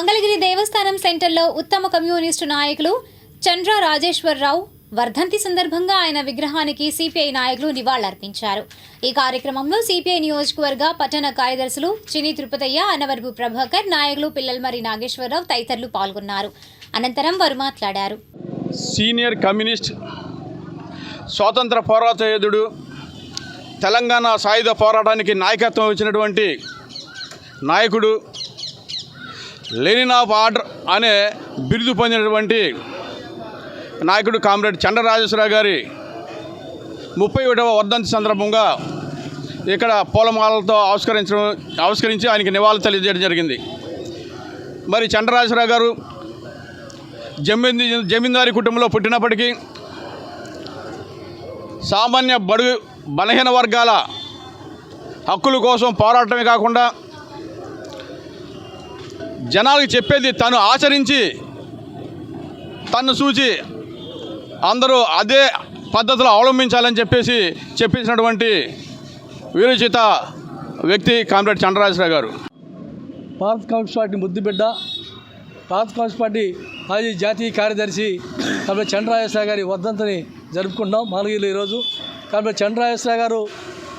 మంగళగిరి దేవస్థానం సెంటర్లో ఉత్తమ కమ్యూనిస్టు నాయకులు చంద్ర రాజేశ్వరరావు వర్ధంతి సందర్భంగా ఆయన విగ్రహానికి సిపిఐ నాయకులు నివాళులర్పించారు. ఈ కార్యక్రమంలో సిపిఐ నియోజకవర్గ పట్టణ కార్యదర్శులు చిని తిరుపతయ్య అనవరపు ప్రభాకర్ నాయకులు పిల్లలమరి నాగేశ్వరరావు తదితరులు పాల్గొన్నారు. అనంతరం వారు మాట్లాడారు. సీనియర్ కమ్యూనిస్ట్ స్వాతంత్ర పోరాట యోధుడు తెలంగాణ సాయుధ పోరాటానికి నాయకత్వం ఇచ్చినటువంటి నాయకుడు లెనిన్ ఆఫ్ ఆర్డర్ అనే బిరుదు పొందినటువంటి నాయకుడు కామ్రేడ్ చంద్రరాజేశ్వరరావు గారి ముప్పై ఒకటవ వర్ధంతి సందర్భంగా ఇక్కడ పూలమాలతో ఆవిష్కరించడం ఆవిష్కరించి ఆయనకి నివాళులు తెలియజేయడం జరిగింది. మరి చంద్రరాజేశ్వరరావు గారు జమీంది జమీందారీ కుటుంబంలో పుట్టినప్పటికీ సామాన్య బడుగు బలహీన వర్గాల హక్కుల కోసం పోరాటమే కాకుండా జనాలకు చెప్పేది తను ఆచరించి తను చూచి అందరూ అదే పద్ధతిలో అవలంబించాలని చెప్పేసి చెప్పించినటువంటి వీరోచిత వ్యక్తి కామ్రేడ్ చంద్రరాజరావు గారు. భారత్ కమ్యూనిస్ట్ పార్టీ ముద్దుబిడ్డ భారత్ కమ్యూనిస్ట్ పార్టీ మాజీ జాతీయ కార్యదర్శి కాబట్టి చంద్రరాజేశ్వర గారి వర్ధంతిని జరుపుకుంటున్నాం మాలగిరిలో ఈరోజు. కాబట్టి చంద్రరాజేశ్వర గారు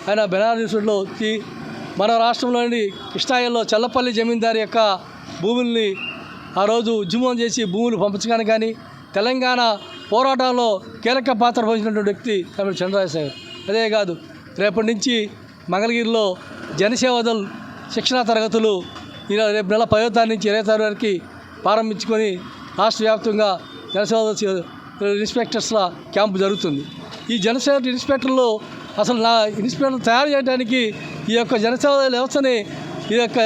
ఆయన బెనారస్లో వచ్చి మన రాష్ట్రంలోని కృష్ణాయిల్లో చల్లపల్లి జమీందారు యొక్క భూముల్ని ఆ రోజు ఉద్యమం చేసి భూములు పంపించడానికి కానీ తెలంగాణ పోరాటంలో కీలక పాత్ర పోషించినటువంటి వ్యక్తి తమిళ చంద్రరాజేశ్వర అదే కాదు రేపటి నుంచి మంగళగిరిలో జనసేవదల్ శిక్షణా తరగతులు రేపు నెల పదో తారీఖు నుంచి ఇరవై తారీఖు వరకు ప్రారంభించుకొని రాష్ట్ర వ్యాప్తంగా జనసేవ ఇన్స్పెక్టర్స్ల క్యాంపు జరుగుతుంది. ఈ జనసేవ ఇన్స్పెక్టర్లు అసలు నా ఇన్స్పెక్టర్ తయారు చేయడానికి ఈ యొక్క జనసేవ వ్యవస్థని ఈ యొక్క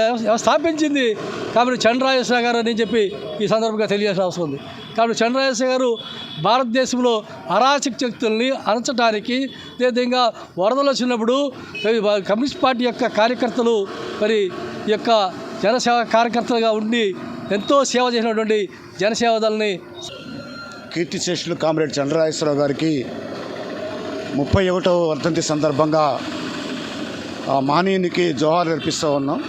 స్థాపించింది కాబట్టి చంద్రరాజేశ్వర గారు అని చెప్పి ఈ సందర్భంగా తెలియాల్సిన అవసరం ఉంది. కాబట్టి చంద్రరాజేశ్వర గారు భారతదేశంలో అరాచక శక్తుల్ని అణచడానికి అదేవిధంగా వరదలు వచ్చినప్పుడు కమ్యూనిస్ట్ పార్టీ యొక్క కార్యకర్తలు మరి ఈ యొక్క జనసేవ కార్యకర్తలుగా ఉండి ఎంతో సేవ చేసినటువంటి జనసేవ దళని కీర్తిశేషులు కామ్రేడ్ చంద్రరాజేశ్వరరావు గారికి ముప్పై ఒకటవ వర్ధంతి సందర్భంగా ఆ మానీయునికి జోహార్ అర్పిస్తూ ఉన్నాం.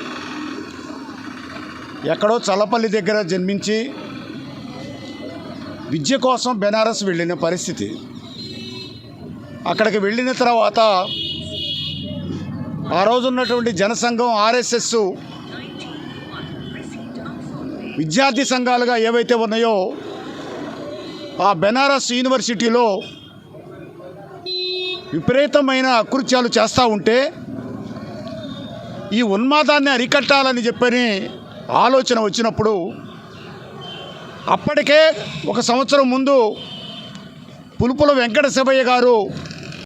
ఎక్కడో చల్లపల్లి దగ్గర జన్మించి విద్య కోసం బెనారస్ వెళ్ళిన పరిస్థితి. అక్కడికి వెళ్ళిన తర్వాత ఆ రోజు ఉన్నటువంటి జనసంఘం ఆర్ఎస్ఎస్ విద్యార్థి సంఘాలుగా ఏవైతే ఉన్నాయో ఆ బెనారస్ యూనివర్సిటీలో విపరీతమైన అకృత్యాలు చేస్తూ ఉంటే ఈ ఉన్మాదాన్ని అరికట్టాలని చెప్పని ఆలోచన వచ్చినప్పుడు అప్పటికే ఒక సంవత్సరం ముందు పులుపుల వెంకట శివయ్య గారు